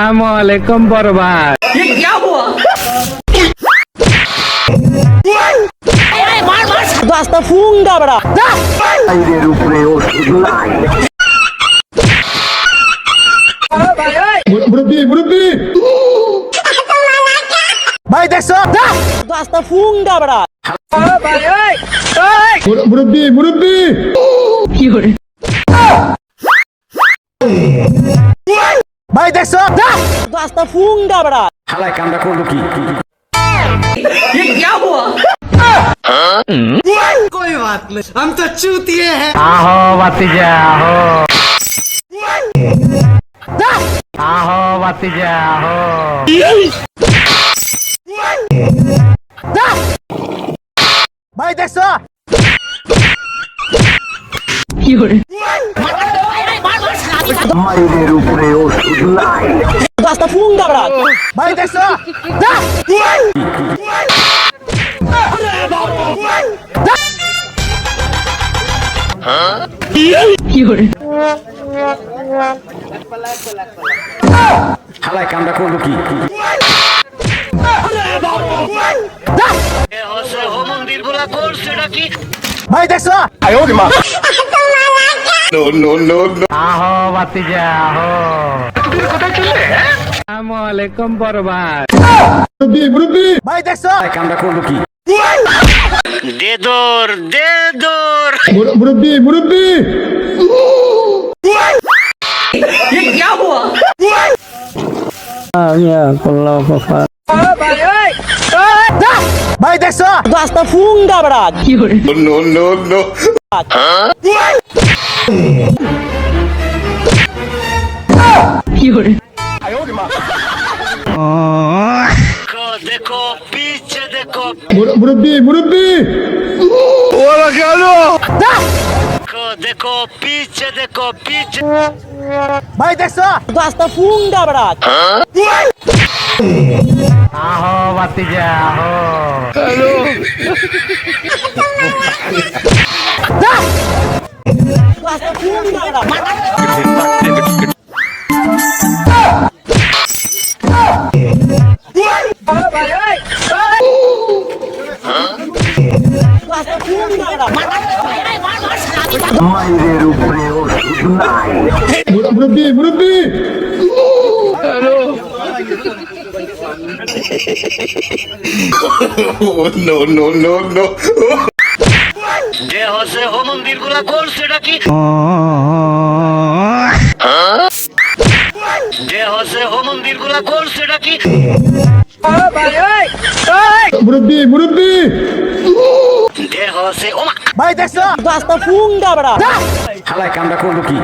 আসসালামু আলাইকুম বড় ভাই রাস্তা ফুঙ্গা বড়া ভাই দেখছ রাস্তা ফুঙ্গা বড়া ভাই রাস্তা ফুঙ্গা বড়া হালায় কামটা করলো কি कोई बात नहीं हम तो चूतिए हैं আহো বাতিজা আহো আহো বাতিজা আহো ভাই দেখছো রাস্তা ফুঙ্গা বড়া ভাই দেখছ হালায় কামটা করল কি? ভাই দেখছ? আহো বাতিজা আহো। আসসালামু আলাইকুম বড় ভাই ভাই দেখছ? কামটা করল কি? মিয়া করলাম ভাই দেখছ? রাস্তা ফুঙ্গা বড়া ভাই দেখছো রাস্তা যে হচ্ছে ও মন্দিরগুলা করছে নাকি যে হচ্ছে ও মন্দিরগুলা করছে নাকি যে হচ্ছে ওমা ভাই দেখছ? রাস্তা ফুঙ্গা বড়া। হালাই কামটা করল কি?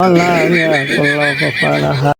আল্লাহ আল্লাহ করলাম